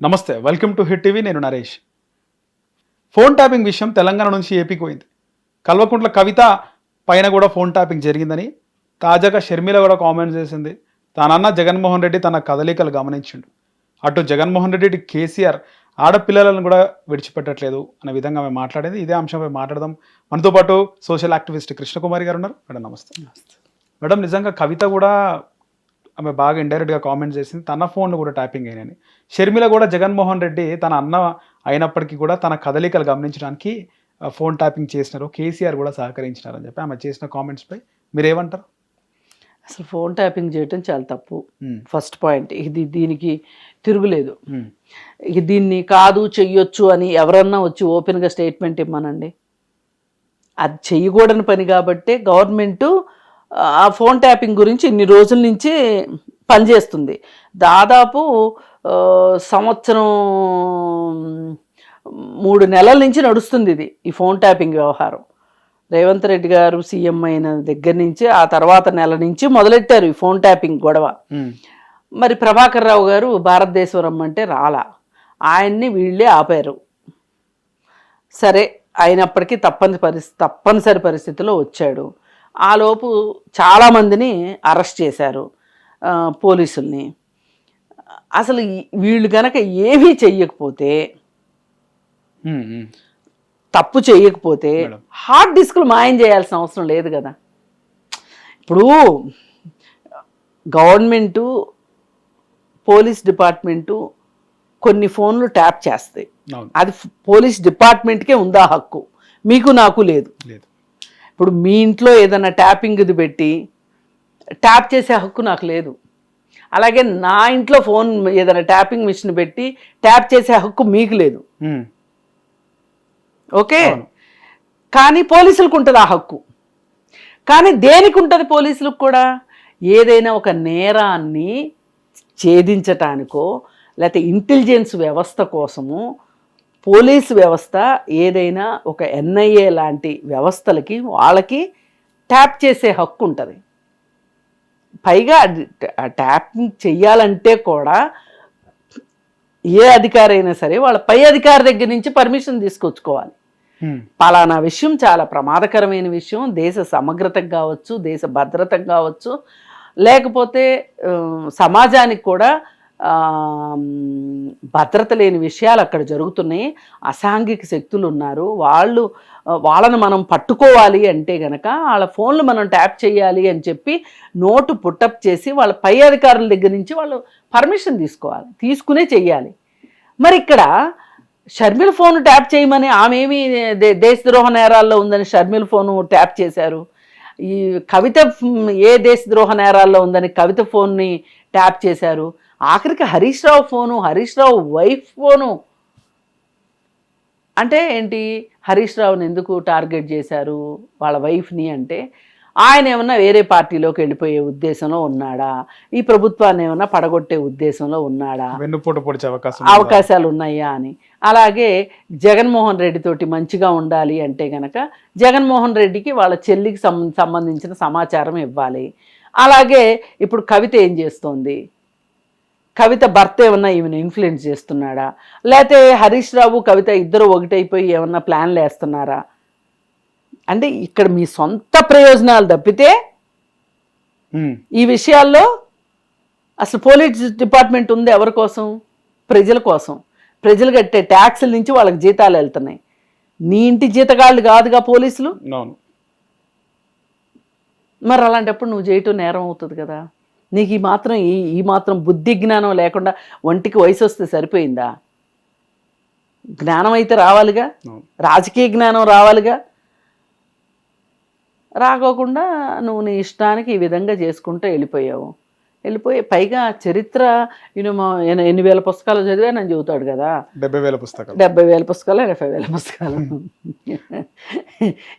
నమస్తే welcome to hit TV నేను Naresh. Phone tapping విషయం తెలంగాణ నుంచి ఏపీకి పోయింది. కల్వకుంట్ల కవిత పైన కూడా ఫోన్ ట్యాపింగ్ జరిగిందని తాజాగా షర్మిల కూడా కామెంట్ చేసింది. తానన్న జగన్మోహన్ రెడ్డి తన కదలికలు గమనించిండు. అటు జగన్మోహన్ రెడ్డి కేసీఆర్ ఆడపిల్లలను కూడా విడిచిపెట్టట్లేదు అనే విధంగా ఆమె మాట్లాడేది. ఇదే అంశంపై మాట్లాడదాం. మనతో పాటు సోషల్ యాక్టివిస్ట్ కృష్ణకుమారి గారు ఉన్నారు. మేడం నమస్తే. మేడం నిజంగా కవిత కూడా ఆమె బాగా ఇండైరెక్ట్గా కామెంట్ చేసింది. తన ఫోన్లు కూడా ట్యాపింగ్ అయినాయని షర్మిల కూడా జగన్మోహన్ రెడ్డి తన అన్న అయినప్పటికీ కూడా తన కదలికలు గమనించడానికి ఫోన్ ట్యాపింగ్ చేసినారు. కేసీఆర్ కూడా సహకరించినారు అని చెప్పి ఆమె చేసిన కామెంట్స్పై మీరు ఏమంటారు అసలు ఫోన్ ట్యాపింగ్ చేయటం చాలా తప్పు. ఫస్ట్ పాయింట్ ఇది దీనికి తిరుగులేదు. దీన్ని కాదు చెయ్యొచ్చు అని ఎవరన్నా వచ్చి ఓపెన్గా స్టేట్మెంట్ ఇమ్మనండి. అది చెయ్యకూడని పని కాబట్టే గవర్నమెంట్ ఆ ఫోన్ ట్యాపింగ్ గురించి ఇన్ని రోజుల నుంచి పనిచేస్తుంది. దాదాపు సంవత్సరం మూడు నెలల నుంచి నడుస్తుంది ఇది ఈ ఫోన్ ట్యాపింగ్ వ్యవహారం. రేవంత్ రెడ్డి గారు సీఎం అయిన దగ్గర నుంచి ఆ తర్వాత నెల నుంచి మొదలెట్టారు ఈ ఫోన్ ట్యాపింగ్ గొడవ. మరి ప్రభాకర్ రావు గారు భారతదేశం రమ్మంటే రాలా. ఆయన్ని వీళ్ళే ఆపారు. సరే అయినప్పటికీ తప్పని పరిస్థితి తప్పనిసరి పరిస్థితిలో వచ్చాడు. ఆలోపు చాలామందిని అరెస్ట్ చేశారు పోలీసుల్ని. అసలు వీళ్ళు గనక ఏమీ చెయ్యకపోతే. తప్పు చేయకపోతే. హార్డ్ డిస్క్లు మాయం చేయాల్సిన అవసరం లేదు కదా. ఇప్పుడు గవర్నమెంటు పోలీస్ డిపార్ట్మెంటు కొన్ని ఫోన్లు ట్యాప్ చేస్తాయి. అది పోలీస్ డిపార్ట్మెంట్కే ఉందా హక్కు? మీకు నాకు లేదు. లేదు. ఇప్పుడు మీ ఇంట్లో ఏదైనా ట్యాపింగ్ ఇది పెట్టి ట్యాప్ చేసే హక్కు నాకు లేదు. అలాగే నా ఇంట్లో ఫోన్ ఏదైనా ట్యాపింగ్ మిషన్ పెట్టి ట్యాప్ చేసే హక్కు మీకు లేదు. ఓకే. కానీ పోలీసులకు ఉంటుంది ఆ హక్కు. కానీ దేనికి ఉంటుంది పోలీసులకు కూడా? ఏదైనా ఒక నేరాన్ని ఛేదించటానికో లేకపోతే ఇంటెలిజెన్స్ వ్యవస్థ కోసము పోలీస్ వ్యవస్థ ఏదైనా ఒక ఎన్ఐఏ లాంటి వ్యవస్థలకి వాళ్ళకి ట్యాప్ చేసే హక్కు ఉంటుంది. పైగా ట్యాపింగ్ చెయ్యాలంటే కూడా ఏ అధికారి అయినా సరే వాళ్ళ పై అధికారి దగ్గర నుంచి పర్మిషన్ తీసుకొచ్చుకోవాలి. పలానా విషయం చాలా ప్రమాదకరమైన విషయం దేశ సమగ్రతకు కావచ్చు దేశ భద్రతకు కావచ్చు లేకపోతే సమాజానికి కూడా భద్రత లేని విషయాలు అక్కడ జరుగుతున్నాయి. అసాంఘిక శక్తులు ఉన్నారు. వాళ్ళు వాళ్ళను వాళ్ళని మనం పట్టుకోవాలి అంటే గనక వాళ్ళ ఫోన్లు మనం ట్యాప్ చేయాలి అని చెప్పి నోటు పుట్టప్ చేసి వాళ్ళ పై అధికారుల దగ్గర నుంచి వాళ్ళు పర్మిషన్ తీసుకోవాలి తీసుకునే చెయ్యాలి. మరి ఇక్కడ షర్మిల్ ఫోన్ ట్యాప్ చేయమని ఆమె ఏమి దే- దేశద్రోహ నేరాల్లో ఉందని షర్మిల్ ఫోను ట్యాప్ చేశారు? ఈ కవిత ఏ దేశద్రోహ నేరాల్లో ఉందని కవిత ఫోన్ని ట్యాప్ చేశారు? ఆఖరికి Harish Rao phone Harish Rao wife phone. అంటే ఏంటి? హరీష్ రావుని ఎందుకు టార్గెట్ చేశారు? వాళ్ళ వైఫ్ని అంటే ఆయన ఏమన్నా వేరే పార్టీలోకి వెళ్ళిపోయే ఉద్దేశంలో ఉన్నాడా? ఈ ప్రభుత్వాన్ని ఏమన్నా పడగొట్టే ఉద్దేశంలో ఉన్నాడా? వెన్నుపోటు పొడిచే అవకాశం? అవకాశాలు ఉన్నాయా అని. అలాగే జగన్మోహన్ రెడ్డి తోటి మంచిగా ఉండాలి అంటే గనక జగన్మోహన్ రెడ్డికి వాళ్ళ చెల్లికి సంబంధించిన సమాచారం ఇవ్వాలి. అలాగే ఇప్పుడు కవిత ఏం చేస్తోంది? కవిత భర్త ఏమన్నా ఈమెను ఇన్ఫ్లుయెన్స్ చేస్తున్నాడా? లేకపోతే హరీష్ రావు కవిత ఇద్దరు ఒకటైపోయి ఏమన్నా ప్లాన్లు వేస్తున్నారా? అంటే ఇక్కడ మీ సొంత ప్రయోజనాలు తప్పితే ఈ విషయాల్లో అసలు పోలీస్ డిపార్ట్మెంట్ ఉంది ఎవరి కోసం? ప్రజల కోసం. ప్రజలు కట్టే ట్యాక్సుల నుంచి వాళ్ళకి జీతాలు వెళ్తున్నాయి. నీ ఇంటి జీతగాళ్ళు కాదుగా పోలీసులు? మరి అలాంటప్పుడు నువ్వు చేయటం నేరం అవుతుంది కదా. నీకు ఈ మాత్రం ఈ ఈ మాత్రం బుద్ధి జ్ఞానం లేకుండా ఒంటికి వయసు వస్తే సరిపోయిందా? జ్ఞానం అయితే రావాలిగా రాజకీయ జ్ఞానం రావాలిగా? రాకోకుండా నువ్వు నీ ఇష్టానికి ఈ విధంగా చేసుకుంటూ వెళ్ళిపోయావు. వెళ్ళిపోయి పైగా చరిత్ర ఈయన ఎన్ని- వేల పుస్తకాలు చదివా నేను చెబుతాడు కదా? డెబ్బై వేల పుస్తకాలు. డెబ్బై వేల పుస్తకాలు ఎనభై వేల పుస్తకాలు.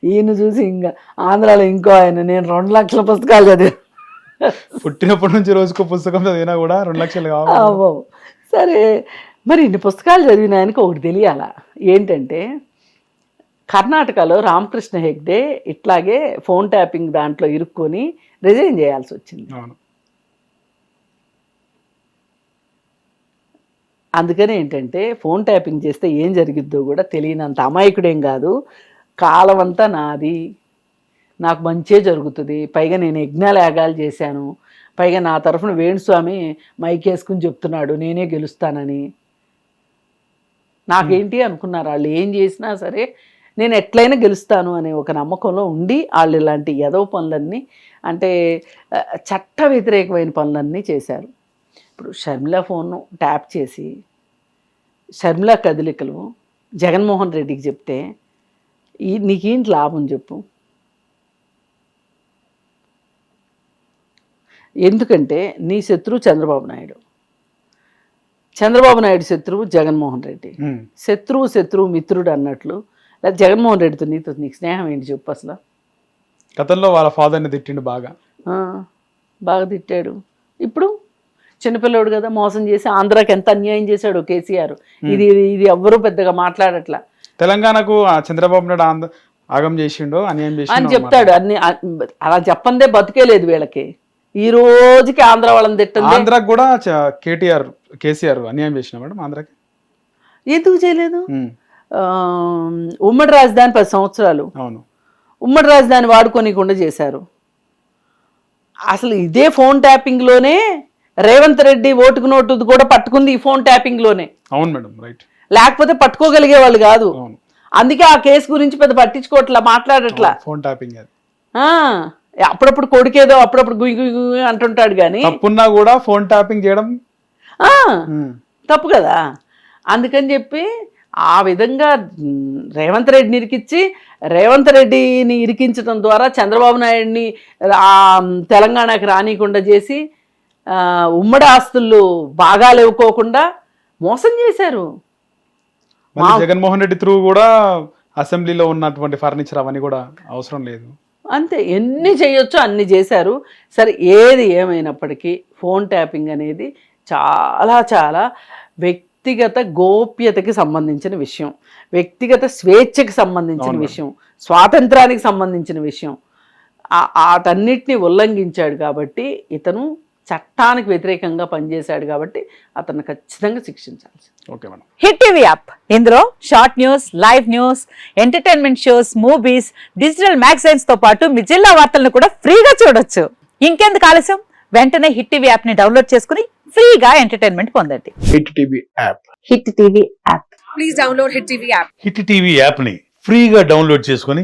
ఈయన చూసి ఇంకా ఆంధ్రాలో ఇంకో ఆయన నేను రెండు లక్షల పుస్తకాలు చదివా. పుట్టినప్పటి నుంచి రోజుకో పుస్తకం చదివినా కూడా రెండు లక్షలు కావాలి. సరే మరి ఇన్ని పుస్తకాలు చదివిన ఆయనకి ఒకటి తెలియాలా. ఏంటంటే కర్ణాటకలో రామకృష్ణ హెగ్డే ఇట్లాగే ఫోన్ ట్యాపింగ్ దాంట్లో ఇరుక్కొని రిజైన్ చేయాల్సి వచ్చింది. అందుకని ఏంటంటే ఫోన్ ట్యాపింగ్ చేస్తే ఏం జరిగిద్దో కూడా తెలియనంత అమాయకుడేం కాదు. కాలం అంతా నాది. నాకు మంచే జరుగుతుంది. పైగా నేను యజ్ఞాలు యాగాలు చేశాను. పైగా నా తరఫున వేణుస్వామి మైక్ వేసుకుని చెప్తున్నాడు నేనే గెలుస్తానని. నాకేంటి అనుకున్నారు? వాళ్ళు ఏం చేసినా సరే నేను ఎట్లయినా గెలుస్తాను అనే ఒక నమ్మకంలో ఉండి వాళ్ళు ఇలాంటి ఎదవ పనులన్నీ అంటే చట్ట వ్యతిరేకమైన పనులన్నీ చేశారు. ఇప్పుడు షర్మిల ఫోన్ను ట్యాప్ చేసి షర్మిల కదలికలు జగన్మోహన్ రెడ్డికి చెప్తే ఈ నీకేంటి లాభం చెప్పు? ఎందుకంటే నీ శత్రువు చంద్రబాబు నాయుడు. చంద్రబాబు నాయుడు శత్రువు జగన్మోహన్ రెడ్డి. శత్రువు శత్రువు మిత్రుడు అన్నట్లు లేదా జగన్మోహన్ రెడ్డితో నీతో నీకు స్నేహం ఏంటి చెప్పు అసలు. గతంలో వాళ్ళ ఫాదర్ని తిట్టిండు బాగా. బాగా తిట్టాడు. ఇప్పుడు చిన్నపిల్లోడు కదా మోసం చేసి ఆంధ్రాకి ఎంత అన్యాయం చేశాడు కేసీఆర్. ఇది ఇది ఎవ్వరూ పెద్దగా మాట్లాడట్లా. తెలంగాణకు చంద్రబాబు నాయుడు ఆంద- ఆగం చేసిండో అన్యాయం అని చేసిండో చెప్తాడు అన్ని అలా చెప్పందే బతికే లేదు వీళ్ళకి. ఈ రోజుకి ఆంధ్ర వాళ్ళని తిట్టింది. ఆంధ్రాకి కూడా కేటీఆర్ కేసీఆర్ అన్యాయం చేసిన మేడం ఆంధ్రాకి? ఎందుకు చేయలేదు? ఉమ్మడి రాజధాని పది సంవత్సరాలు. అవును. ఉమ్మడి రాజధాని వాడుకోనికుండా చేశారు. అసలు ఇదే ఫోన్ ట్యాపింగ్లోనే రేవంత్ రెడ్డి ఓటుకు నోటు కూడా పట్టుకుంది ఈ ఫోన్ ట్యాపింగ్లోనే అవును మేడం రైట్. లేకపోతే పట్టుకోగలిగే వాళ్ళు కాదు. అవును. అందుకే ఆ కేసు గురించి పెద్ద పట్టించుకోవట్లా మాట్లాడట్లా. ఫోన్ ట్యాపింగ్ అప్పుడప్పుడు కొడుకేదో అప్పుడప్పుడు గుయ్ అంటుంటాడు కానీ తప్పున్నా కూడా ఫోన్ ట్యాపింగ్ చేయడం. తప్పు కదా. అందుకని చెప్పి ఆ విధంగా రేవంత్ రెడ్డిని ఇరికిచ్చి రేవంత్ రెడ్డిని ఇరికించడం ద్వారా చంద్రబాబు నాయుడిని ఆ తెలంగాణకి రానియకుండా చేసి ఉమ్మడి ఆస్తులు బాగాలు ఇవ్వకోకుండా మోసం చేశారు. జగన్మోహన్ రెడ్డి త్రూ కూడా అసెంబ్లీలో ఉన్నటువంటి ఫర్నిచర్ అవన్నీ కూడా అవసరం లేదు. అంతే ఎన్ని చేయొచ్చో అన్ని చేశారు. సరే ఏది ఏమైనప్పటికీ ఫోన్ ట్యాపింగ్ అనేది చాలా చాలా వ్యక్తిగత గోప్యతకి సంబంధించిన విషయం. వ్యక్తిగత స్వేచ్ఛకి సంబంధించిన విషయం. స్వాతంత్రానికి సంబంధించిన విషయం. వాటన్నిటిని ఉల్లంఘించాడు కాబట్టి ఇతను చట్టానికి వ్యతిరేకంగా పనిచేశాడు కాబట్టి అతను ఖచ్చితంగా శిక్షించాల్సి okay madam. Hit TV app. ఇందులో short news live news entertainment shows movies digital మ్యాగజైన్స్తో పాటు మీ జిల్లా వార్తలను కూడా ఫ్రీగా చూడొచ్చు. ఇంకెందుకు ఆలస్యం? వెంటనే హిట్ టీవీ యాప్ని డౌన్లోడ్ చేసుకుని ఫ్రీగా ఎంటర్టైన్మెంట్ పొందండి. Hit TV app. Hit TV app. Hit TV యాప్ని ఫ్రీగా డౌన్లోడ్ చేసుకొని